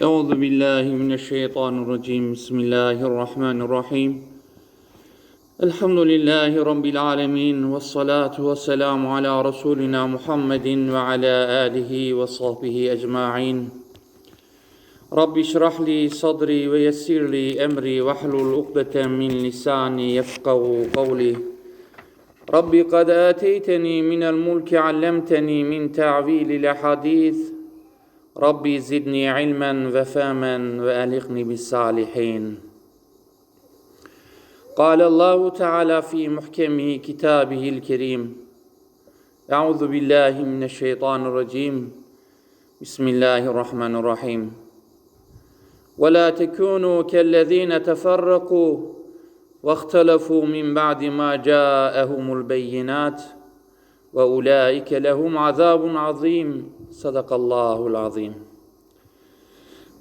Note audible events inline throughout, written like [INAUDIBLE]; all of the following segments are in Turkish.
أعوذ بالله من الشيطان الرجيم. بسم الله الرحمن الرحيم. الحمد لله رب العالمين والصلاة والسلام على رسولنا محمد وعلى آله وصحبه أجمعين. رب اشرح لي صدري ويسر لي أمري واحلل عقدة من لساني يفقه قولي. رب قد آتيتني من الملك علمتني من تعويل الأحاديث ربي زدني علما وفهما وألقني بالصالحين. قال الله تعالى في محكم كتابه الكريم أعوذ بالله من الشيطان الرجيم. بسم الله الرحمن الرحيم. ولا تكونوا كالذين تفرقوا واختلفوا من بعد ما جاءهم البينات. ve ulaike lehum azabun azim. Sadakallahul azim.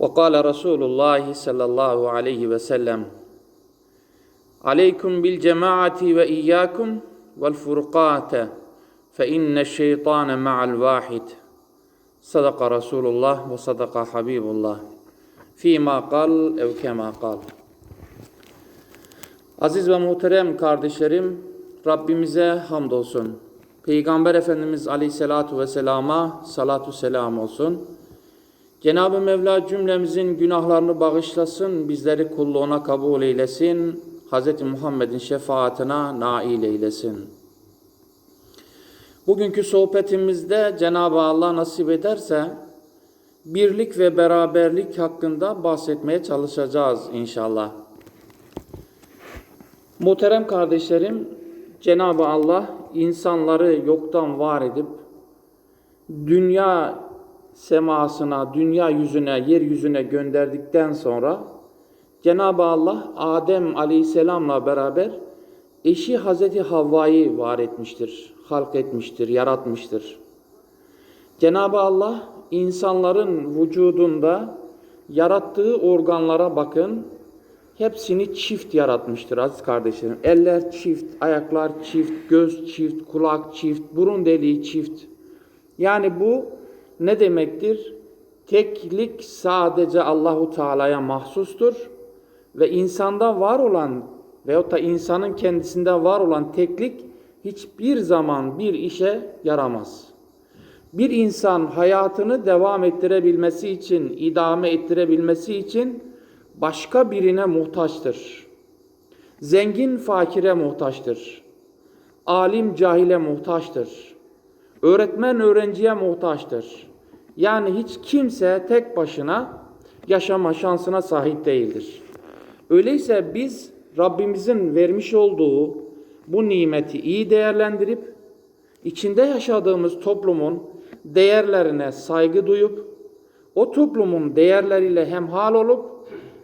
Ve kâle Resulullah sallallahu aleyhi ve sellem Aleykum bil cemaati ve iyyakum vel furqate fe inne şeytane ma'al vahid. Sadaka Resulullah ve sadaka Habibullah. Fîmâ kal ev kemâ kal. Aziz ve muhterem kardeşlerim, Rabbimize hamdolsun. Peygamber Efendimiz Aleyhisselatu Vesselam'a salatu selam olsun. Cenab-ı Mevla cümlemizin günahlarını bağışlasın, bizleri kulluğuna kabul eylesin, Hz. Muhammed'in şefaatine nail eylesin. Bugünkü sohbetimizde Cenab-ı Allah nasip ederse birlik ve beraberlik hakkında bahsetmeye çalışacağız inşallah. Muhterem kardeşlerim, Cenab-ı Allah insanları yoktan var edip dünya semasına, dünya yüzüne, yeryüzüne gönderdikten sonra Cenab-ı Allah Adem Aleyhisselam'la beraber eşi Hazreti Havva'yı var etmiştir, halk etmiştir, yaratmıştır. Cenab-ı Allah insanların vücudunda yarattığı organlara bakın, hepsini çift yaratmıştır aziz kardeşlerim. Eller çift, ayaklar çift, göz çift, kulak çift, burun deliği çift. Yani bu ne demektir? Teklik sadece Allahu Teala'ya mahsustur ve insanda var olan veyahut da insanın kendisinde var olan teklik hiçbir zaman bir işe yaramaz. Bir insan hayatını devam ettirebilmesi için, idame ettirebilmesi için başka birine muhtaçtır. Zengin fakire muhtaçtır. Alim cahile muhtaçtır. Öğretmen öğrenciye muhtaçtır. Yani hiç kimse tek başına yaşama şansına sahip değildir. Öyleyse biz Rabbimizin vermiş olduğu bu nimeti iyi değerlendirip içinde yaşadığımız toplumun değerlerine saygı duyup o toplumun değerleriyle hemhal olup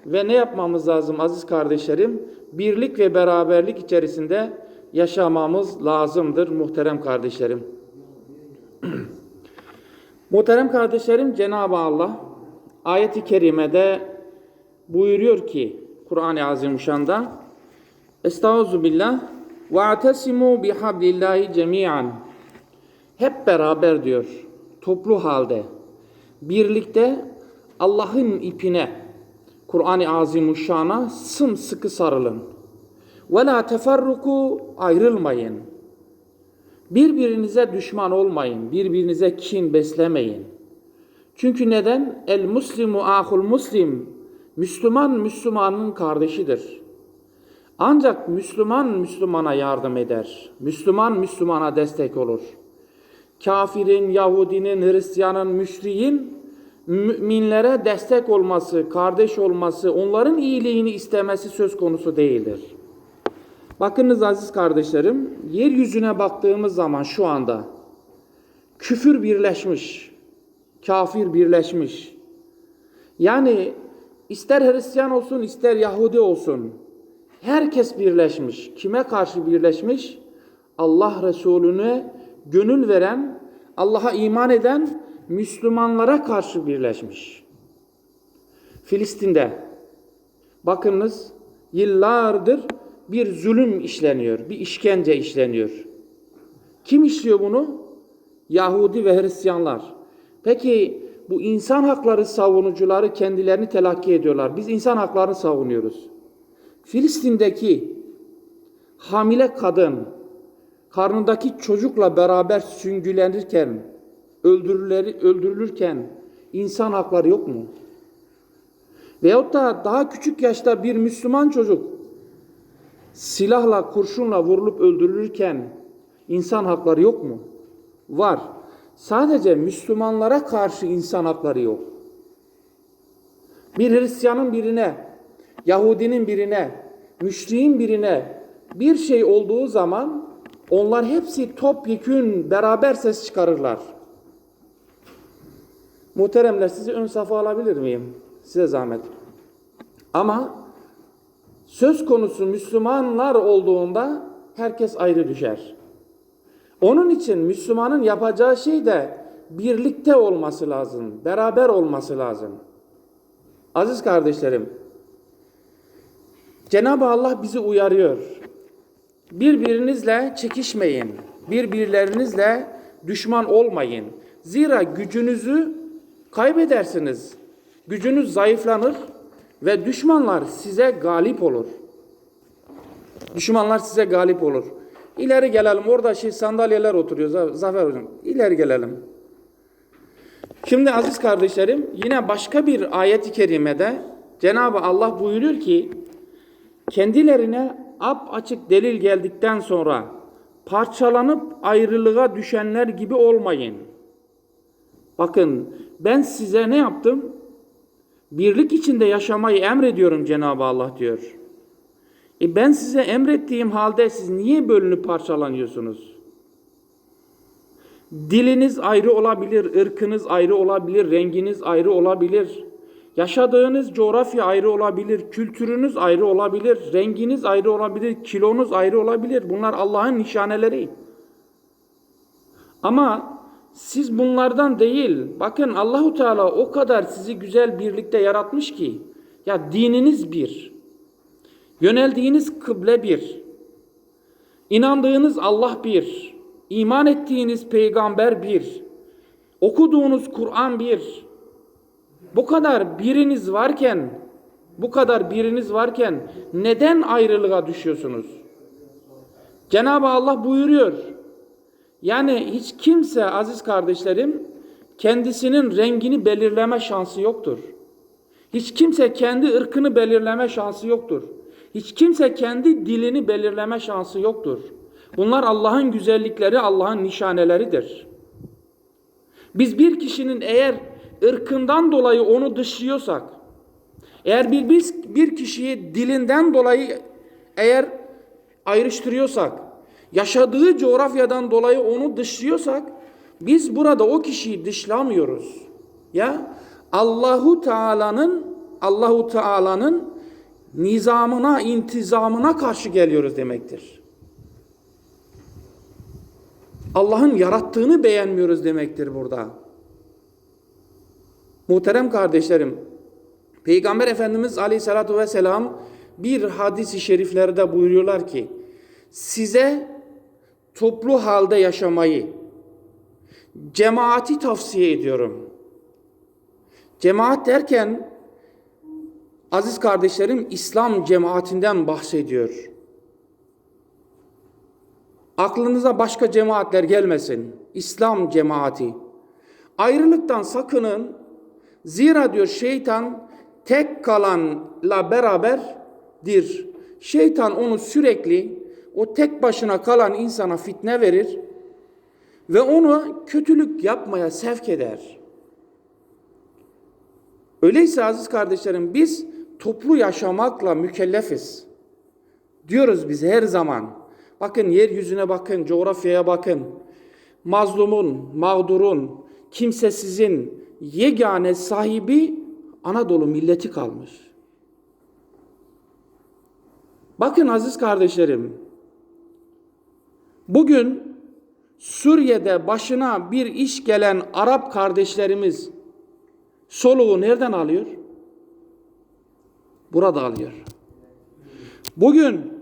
ve ne yapmamız lazım aziz kardeşlerim? Birlik ve beraberlik içerisinde yaşamamız lazımdır muhterem kardeşlerim. [CLEARS THROAT] muhterem kardeşlerim Cenab-ı Allah ayeti kerimede buyuruyor ki Kur'an-ı Azimüşşan'da Estaizu billah ve atesimu bihablillahi cemiyan hep beraber diyor toplu halde birlikte Allah'ın ipine Kur'an-ı Azimuşşan'a sımsıkı sarılın. Ve la teferruku ayrılmayın. Birbirinize düşman olmayın. Birbirinize kin beslemeyin. Çünkü neden? El muslimu ahul muslim. Müslüman Müslümanın kardeşidir. Ancak Müslüman Müslümana yardım eder. Müslüman Müslümana destek olur. Kafirin, Yahudinin, Hristiyanın, müşriğin müminlere destek olması, kardeş olması, onların iyiliğini istemesi söz konusu değildir. Bakınız aziz kardeşlerim, yeryüzüne baktığımız zaman şu anda küfür birleşmiş, kafir birleşmiş. Yani ister Hristiyan olsun, ister Yahudi olsun, herkes birleşmiş. Kime karşı birleşmiş? Allah Resulüne gönül veren, Allah'a iman eden Müslümanlara karşı birleşmiş. Filistin'de bakınız yıllardır bir zulüm işleniyor, bir işkence işleniyor. Kim işliyor bunu? Yahudi ve Hristiyanlar. Peki bu insan hakları savunucuları kendilerini telakki ediyorlar. Biz insan haklarını savunuyoruz. Filistin'deki hamile kadın karnındaki çocukla beraber süngülenirken, öldürülür, öldürülürken insan hakları yok mu? Veyahut da daha küçük yaşta bir Müslüman çocuk silahla, kurşunla vurulup öldürülürken insan hakları yok mu? Var. Sadece Müslümanlara karşı insan hakları yok. Bir Hristiyanın birine, Yahudinin birine, müşriğin birine bir şey olduğu zaman onlar hepsi topyekün beraber ses çıkarırlar. Muhteremler sizi ön safa alabilir miyim? Size zahmet. Ama söz konusu Müslümanlar olduğunda herkes ayrı düşer. Onun için Müslümanın yapacağı şey de birlikte olması lazım, beraber olması lazım. Aziz kardeşlerim, Cenab-ı Allah bizi uyarıyor. Birbirinizle çekişmeyin, birbirlerinizle düşman olmayın. Zira gücünüzü kaybedersiniz. Gücünüz zayıflanır ve düşmanlar size galip olur. Düşmanlar size galip olur. İleri gelelim. Orada şey sandalyeler oturuyor Zafer Hocam. İleri gelelim. Şimdi aziz kardeşlerim yine başka bir ayet-i kerimede Cenab-ı Allah buyuruyor ki kendilerine ap açık delil geldikten sonra parçalanıp ayrılığa düşenler gibi olmayın. Bakın ben size ne yaptım? Birlik içinde yaşamayı emrediyorum Cenab-ı Allah diyor. E ben size emrettiğim halde siz niye bölünüp parçalanıyorsunuz? Diliniz ayrı olabilir, ırkınız ayrı olabilir, renginiz ayrı olabilir. Yaşadığınız coğrafya ayrı olabilir, kültürünüz ayrı olabilir, renginiz ayrı olabilir, kilonuz ayrı olabilir. Bunlar Allah'ın nişaneleri. Ama siz bunlardan değil, bakın Allahu Teala o kadar sizi güzel birlikte yaratmış ki, ya dininiz bir, Yöneldiğiniz kıble bir. İnandığınız Allah bir. iman ettiğiniz peygamber bir. Okuduğunuz Kur'an bir. Bu kadar biriniz varken, bu kadar biriniz varken neden ayrılığa düşüyorsunuz? Cenab-ı Allah buyuruyor. Yani hiç kimse aziz kardeşlerim kendisinin rengini belirleme şansı yoktur. Hiç kimse kendi ırkını belirleme şansı yoktur. Hiç kimse kendi dilini belirleme şansı yoktur. Bunlar Allah'ın güzellikleri, Allah'ın nişaneleridir. Biz bir kişinin eğer ırkından dolayı onu dışlıyorsak, eğer bir biz bir kişiyi dilinden dolayı eğer ayrıştırıyorsak, yaşadığı coğrafyadan dolayı onu dışlıyorsak, biz burada o kişiyi dışlamıyoruz. Ya Allahu Teala'nın Allahu Teala'nın nizamına, intizamına karşı geliyoruz demektir. Allah'ın yarattığını beğenmiyoruz demektir burada. Muhterem kardeşlerim, Peygamber Efendimiz Aleyhisselatü Vesselam bir hadisi şeriflerde buyuruyorlar ki, size toplu halde yaşamayı, cemaati tavsiye ediyorum. Cemaat derken Aziz kardeşlerim İslam cemaatinden bahsediyor. Aklınıza başka cemaatler gelmesin. İslam cemaati. Ayrılıktan sakının. Zira diyor şeytan tek kalanla beraberdir. Şeytan onu sürekli o tek başına kalan insana fitne verir ve onu kötülük yapmaya sevk eder. Öyleyse aziz kardeşlerim biz toplu yaşamakla mükellefiz. Diyoruz biz her zaman. Bakın yeryüzüne bakın, coğrafyaya bakın. Mazlumun, mağdurun, kimsesizin yegane sahibi Anadolu milleti kalmış. Bakın aziz kardeşlerim. Bugün Suriye'de başına bir iş gelen Arap kardeşlerimiz soluğu nereden alıyor? burada alıyor. Bugün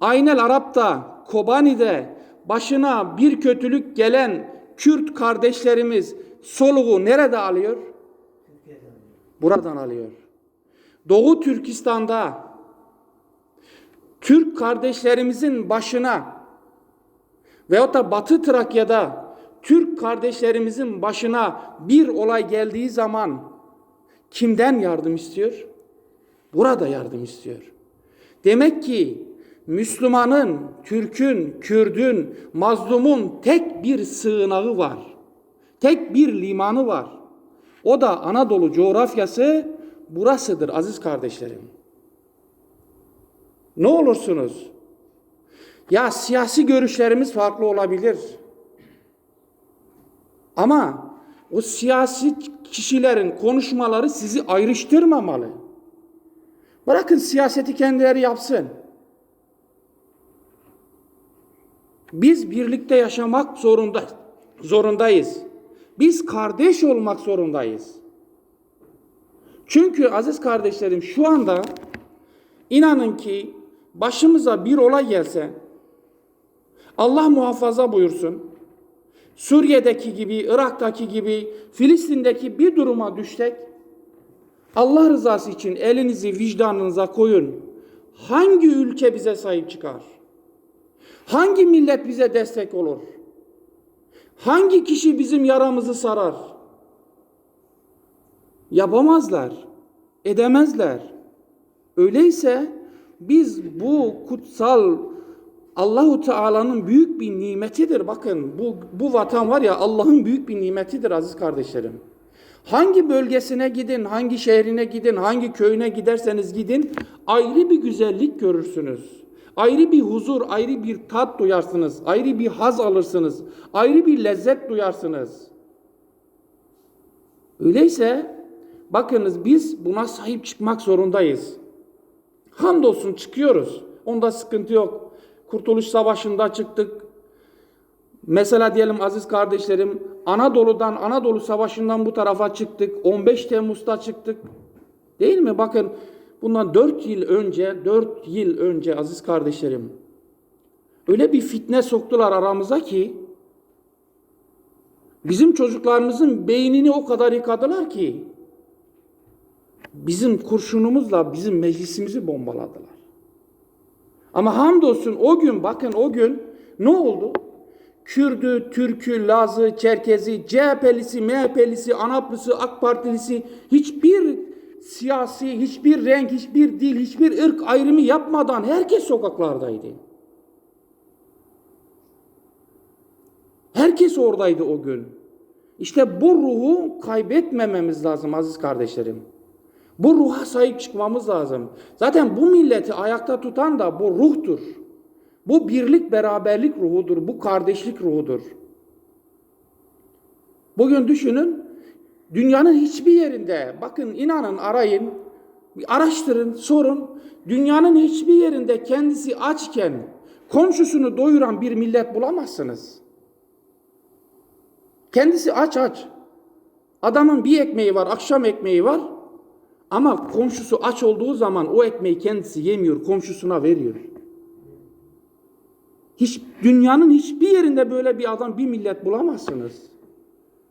Aynel Arap'ta, Kobani'de başına bir kötülük gelen Kürt kardeşlerimiz soluğu nerede alıyor? Buradan alıyor. Doğu Türkistan'da Türk kardeşlerimizin başına veyahut da Batı Trakya'da Türk kardeşlerimizin başına bir olay geldiği zaman kimden yardım istiyor? Burada yardım istiyor. Demek ki Müslümanın, Türk'ün, Kürd'ün, mazlumun tek bir sığınağı var. Tek bir limanı var. O da Anadolu coğrafyası burasıdır aziz kardeşlerim. Ne olursunuz? Ya siyasi görüşlerimiz farklı olabilir. Ama o siyasi kişilerin konuşmaları sizi ayrıştırmamalı. Bırakın siyaseti kendileri yapsın. Biz birlikte yaşamak zorunda zorundayız. Biz kardeş olmak zorundayız. Çünkü aziz kardeşlerim şu anda inanın ki başımıza bir olay gelse Allah muhafaza buyursun. Suriye'deki gibi, Irak'taki gibi, Filistin'deki bir duruma düşsek Allah rızası için elinizi vicdanınıza koyun. Hangi ülke bize sahip çıkar? Hangi millet bize destek olur? Hangi kişi bizim yaramızı sarar? Yapamazlar. Edemezler. Öyleyse biz bu kutsal Allahu Teala'nın büyük bir nimetidir. Bakın bu bu vatan var ya Allah'ın büyük bir nimetidir aziz kardeşlerim. Hangi bölgesine gidin, hangi şehrine gidin, hangi köyüne giderseniz gidin ayrı bir güzellik görürsünüz. Ayrı bir huzur, ayrı bir tat duyarsınız, ayrı bir haz alırsınız, ayrı bir lezzet duyarsınız. Öyleyse bakınız biz buna sahip çıkmak zorundayız. Hamdolsun çıkıyoruz. Onda sıkıntı yok. Kurtuluş Savaşı'nda çıktık. Mesela diyelim aziz kardeşlerim Anadolu'dan Anadolu Savaşı'ndan bu tarafa çıktık. 15 Temmuz'da çıktık. Değil mi? Bakın bundan 4 yıl önce 4 yıl önce aziz kardeşlerim öyle bir fitne soktular aramıza ki bizim çocuklarımızın beynini o kadar yıkadılar ki bizim kurşunumuzla bizim meclisimizi bombaladılar. Ama hamdolsun o gün bakın o gün ne oldu? Kürdü, Türkü, Lazı, Çerkezi, CHP'lisi, MHP'lisi, ANAP'lısı, AK Partilisi hiçbir siyasi, hiçbir renk, hiçbir dil, hiçbir ırk ayrımı yapmadan herkes sokaklardaydı. Herkes oradaydı o gün. İşte bu ruhu kaybetmememiz lazım aziz kardeşlerim. Bu ruha sahip çıkmamız lazım. Zaten bu milleti ayakta tutan da bu ruhtur. Bu birlik beraberlik ruhudur. Bu kardeşlik ruhudur. Bugün düşünün dünyanın hiçbir yerinde bakın inanın arayın araştırın sorun dünyanın hiçbir yerinde kendisi açken komşusunu doyuran bir millet bulamazsınız. Kendisi aç aç. Adamın bir ekmeği var, akşam ekmeği var. Ama komşusu aç olduğu zaman o ekmeği kendisi yemiyor, komşusuna veriyor. Hiç dünyanın hiçbir yerinde böyle bir adam, bir millet bulamazsınız.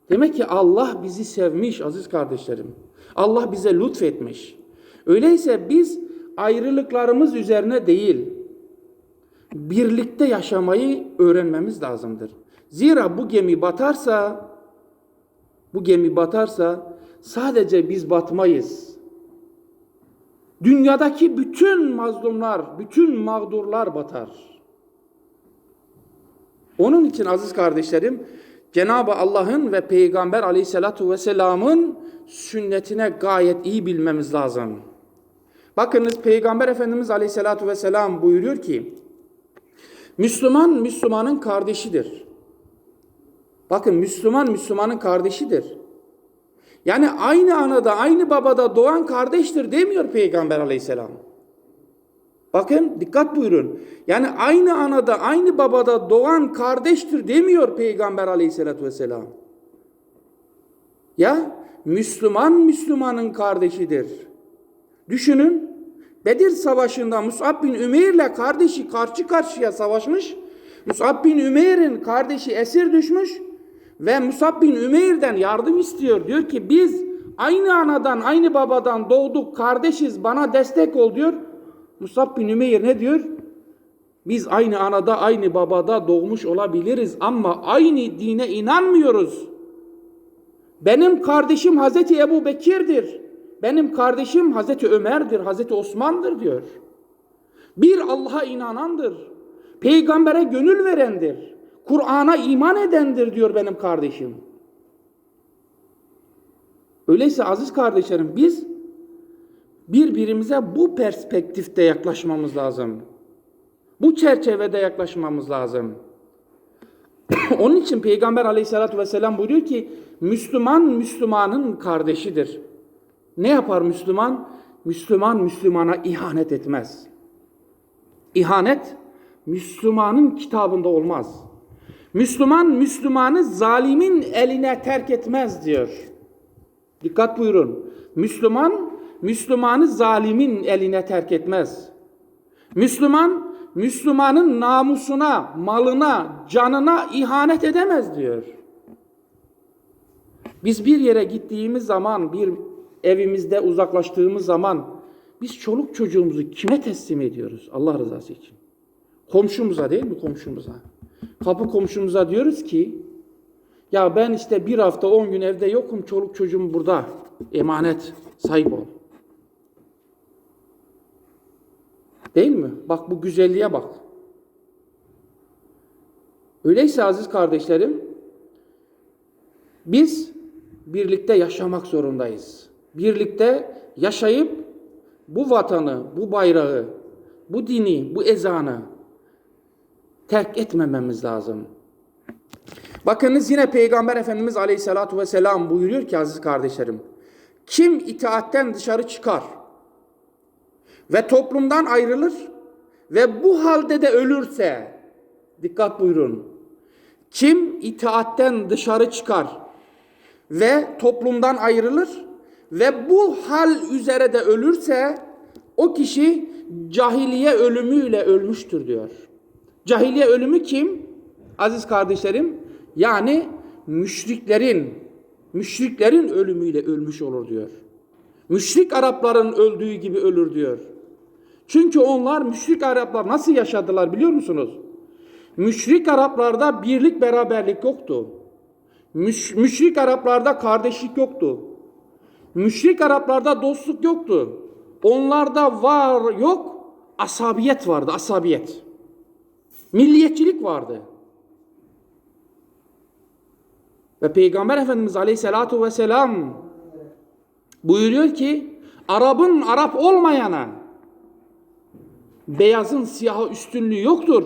Demek ki Allah bizi sevmiş aziz kardeşlerim. Allah bize lütfetmiş. Öyleyse biz ayrılıklarımız üzerine değil, birlikte yaşamayı öğrenmemiz lazımdır. Zira bu gemi batarsa, bu gemi batarsa sadece biz batmayız. Dünyadaki bütün mazlumlar, bütün mağdurlar batar. Onun için aziz kardeşlerim, Cenab-ı Allah'ın ve Peygamber aleyhissalatu vesselamın sünnetine gayet iyi bilmemiz lazım. Bakınız Peygamber Efendimiz aleyhissalatu vesselam buyuruyor ki, Müslüman Müslümanın kardeşidir. Bakın Müslüman Müslümanın kardeşidir. Yani aynı anada, aynı babada doğan kardeştir demiyor Peygamber aleyhisselam. Bakın dikkat buyurun. Yani aynı anada, aynı babada doğan kardeştir demiyor Peygamber aleyhissalatü vesselam. Ya Müslüman Müslümanın kardeşidir. Düşünün Bedir Savaşı'nda Mus'ab bin Ümeyr ile kardeşi karşı karşıya savaşmış. Mus'ab bin Ümeyr'in kardeşi esir düşmüş. Ve Musab bin Ümeyr'den yardım istiyor. Diyor ki biz aynı anadan, aynı babadan doğduk, kardeşiz, bana destek ol diyor. Musab bin Ümeyr ne diyor? Biz aynı anada, aynı babada doğmuş olabiliriz ama aynı dine inanmıyoruz. Benim kardeşim Hazreti Ebu Bekir'dir. Benim kardeşim Hazreti Ömer'dir, Hazreti Osman'dır diyor. Bir Allah'a inanandır. Peygambere gönül verendir. Kur'an'a iman edendir diyor benim kardeşim. Öyleyse aziz kardeşlerim biz birbirimize bu perspektifte yaklaşmamız lazım. Bu çerçevede yaklaşmamız lazım. [COUGHS] Onun için Peygamber aleyhissalatü vesselam buyuruyor ki Müslüman Müslümanın kardeşidir. Ne yapar Müslüman? Müslüman Müslümana ihanet etmez. İhanet Müslümanın kitabında olmaz. Müslüman Müslümanı zalimin eline terk etmez diyor. Dikkat buyurun. Müslüman Müslümanı zalimin eline terk etmez. Müslüman Müslümanın namusuna, malına, canına ihanet edemez diyor. Biz bir yere gittiğimiz zaman, bir evimizde uzaklaştığımız zaman biz çoluk çocuğumuzu kime teslim ediyoruz? Allah rızası için. Komşumuza değil mi komşumuza? Kapı komşumuza diyoruz ki ya ben işte bir hafta on gün evde yokum çoluk çocuğum burada. Emanet sahip ol. Değil mi? Bak bu güzelliğe bak. Öyleyse aziz kardeşlerim biz birlikte yaşamak zorundayız. Birlikte yaşayıp bu vatanı, bu bayrağı, bu dini, bu ezanı terk etmememiz lazım. Bakınız yine Peygamber Efendimiz Aleyhisselatü Vesselam buyuruyor ki aziz kardeşlerim. Kim itaatten dışarı çıkar ve toplumdan ayrılır ve bu halde de ölürse dikkat buyurun. Kim itaatten dışarı çıkar ve toplumdan ayrılır ve bu hal üzere de ölürse o kişi cahiliye ölümüyle ölmüştür diyor. Cahiliye ölümü kim? Aziz kardeşlerim, yani müşriklerin müşriklerin ölümüyle ölmüş olur diyor. Müşrik Arapların öldüğü gibi ölür diyor. Çünkü onlar müşrik Araplar nasıl yaşadılar biliyor musunuz? Müşrik Araplarda birlik beraberlik yoktu. Müş, müşrik Araplarda kardeşlik yoktu. Müşrik Araplarda dostluk yoktu. Onlarda var yok asabiyet vardı, asabiyet. Milliyetçilik vardı. Ve Peygamber Efendimiz Aleyhisselatu Vesselam buyuruyor ki Arap'ın Arap olmayana beyazın siyaha üstünlüğü yoktur.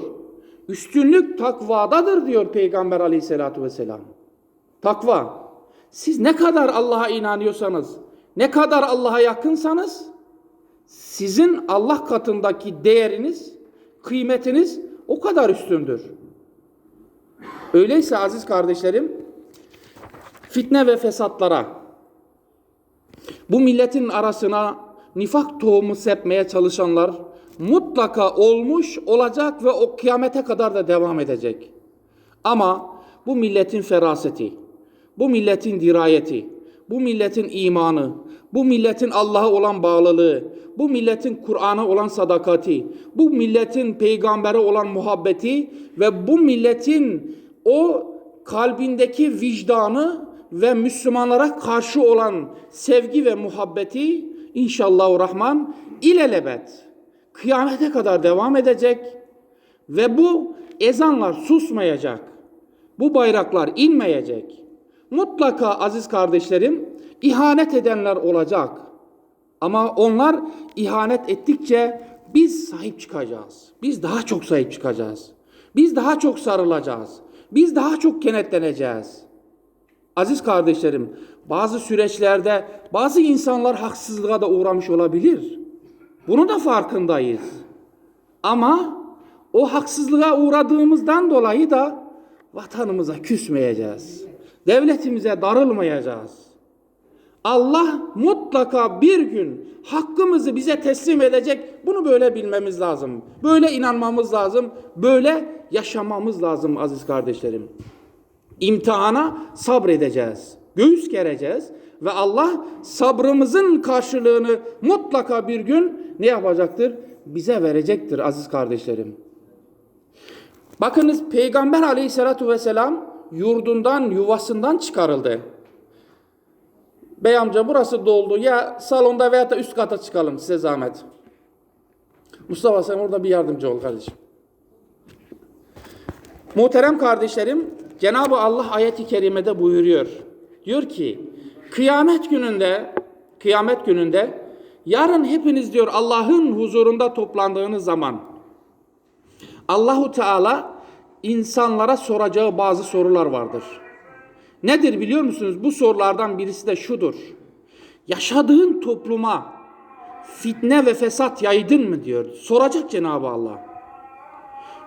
Üstünlük takvadadır diyor Peygamber Aleyhisselatu Vesselam. Takva. Siz ne kadar Allah'a inanıyorsanız, ne kadar Allah'a yakınsanız sizin Allah katındaki değeriniz, kıymetiniz o kadar üstündür. Öyleyse aziz kardeşlerim, fitne ve fesatlara, bu milletin arasına nifak tohumu sepmeye çalışanlar mutlaka olmuş, olacak ve o kıyamete kadar da devam edecek. Ama bu milletin feraseti, bu milletin dirayeti, bu milletin imanı, bu milletin Allah'a olan bağlılığı, bu milletin Kur'an'a olan sadakati, bu milletin peygambere olan muhabbeti ve bu milletin o kalbindeki vicdanı ve Müslümanlara karşı olan sevgi ve muhabbeti inşallah rahman ilelebet kıyamete kadar devam edecek ve bu ezanlar susmayacak. Bu bayraklar inmeyecek. Mutlaka aziz kardeşlerim ihanet edenler olacak. Ama onlar ihanet ettikçe biz sahip çıkacağız. Biz daha çok sahip çıkacağız. Biz daha çok sarılacağız. Biz daha çok kenetleneceğiz. Aziz kardeşlerim, bazı süreçlerde bazı insanlar haksızlığa da uğramış olabilir. Bunu da farkındayız. Ama o haksızlığa uğradığımızdan dolayı da vatanımıza küsmeyeceğiz. Devletimize darılmayacağız. Allah mutlaka bir gün hakkımızı bize teslim edecek. Bunu böyle bilmemiz lazım. Böyle inanmamız lazım. Böyle yaşamamız lazım aziz kardeşlerim. İmtihana sabredeceğiz. Göğüs gereceğiz ve Allah sabrımızın karşılığını mutlaka bir gün ne yapacaktır? Bize verecektir aziz kardeşlerim. Bakınız Peygamber aleyhissalatu vesselam yurdundan, yuvasından çıkarıldı. Bey amca burası doldu. Ya salonda veya da üst kata çıkalım size zahmet. Mustafa sen orada bir yardımcı ol kardeşim. Muhterem kardeşlerim, Cenab-ı Allah ayeti kerimede buyuruyor. Diyor ki, kıyamet gününde, kıyamet gününde yarın hepiniz diyor Allah'ın huzurunda toplandığınız zaman Allahu Teala insanlara soracağı bazı sorular vardır. Nedir biliyor musunuz? Bu sorulardan birisi de şudur. Yaşadığın topluma fitne ve fesat yaydın mı diyor. Soracak Cenab-ı Allah.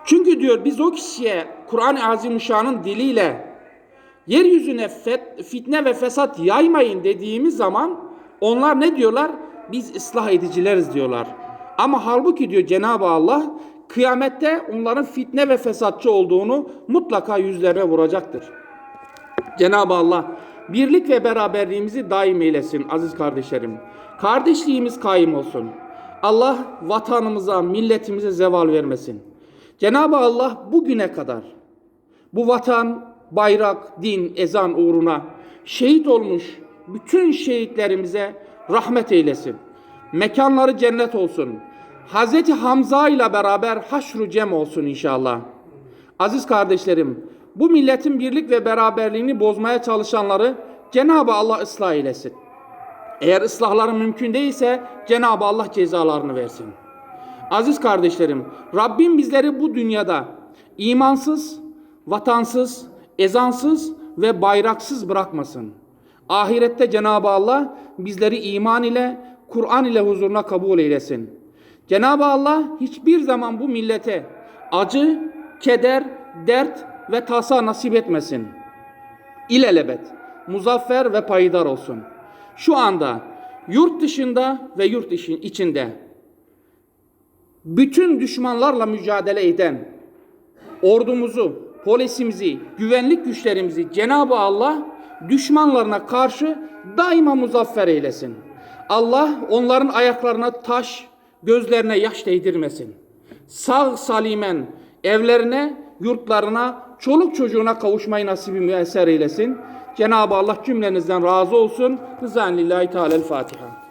Çünkü diyor biz o kişiye Kur'an-ı Azimüşşan'ın diliyle yeryüzüne fitne ve fesat yaymayın dediğimiz zaman onlar ne diyorlar? Biz ıslah edicileriz diyorlar. Ama halbuki diyor Cenab-ı Allah kıyamette onların fitne ve fesatçı olduğunu mutlaka yüzlerine vuracaktır. Cenab-ı Allah birlik ve beraberliğimizi daim eylesin aziz kardeşlerim. Kardeşliğimiz kaim olsun. Allah vatanımıza, milletimize zeval vermesin. Cenab-ı Allah bugüne kadar bu vatan, bayrak, din, ezan uğruna şehit olmuş bütün şehitlerimize rahmet eylesin. Mekanları cennet olsun. Hazreti Hamza ile beraber haşru cem olsun inşallah. Aziz kardeşlerim, bu milletin birlik ve beraberliğini bozmaya çalışanları Cenab-ı Allah ıslah eylesin. Eğer ıslahları mümkün değilse Cenab-ı Allah cezalarını versin. Aziz kardeşlerim, Rabbim bizleri bu dünyada imansız, vatansız, ezansız ve bayraksız bırakmasın. Ahirette Cenab-ı Allah bizleri iman ile, Kur'an ile huzuruna kabul eylesin. Cenab-ı Allah hiçbir zaman bu millete acı, keder, dert ve tasa nasip etmesin. İlelebet, muzaffer ve payidar olsun. Şu anda yurt dışında ve yurt içinde bütün düşmanlarla mücadele eden ordumuzu, polisimizi, güvenlik güçlerimizi Cenab-ı Allah düşmanlarına karşı daima muzaffer eylesin. Allah onların ayaklarına taş, gözlerine yaş değdirmesin. Sağ salimen evlerine, yurtlarına, çoluk çocuğuna kavuşmayı nasibi müesser eylesin. Cenab-ı Allah cümlenizden razı olsun. Rızan lillahi teala Fatiha.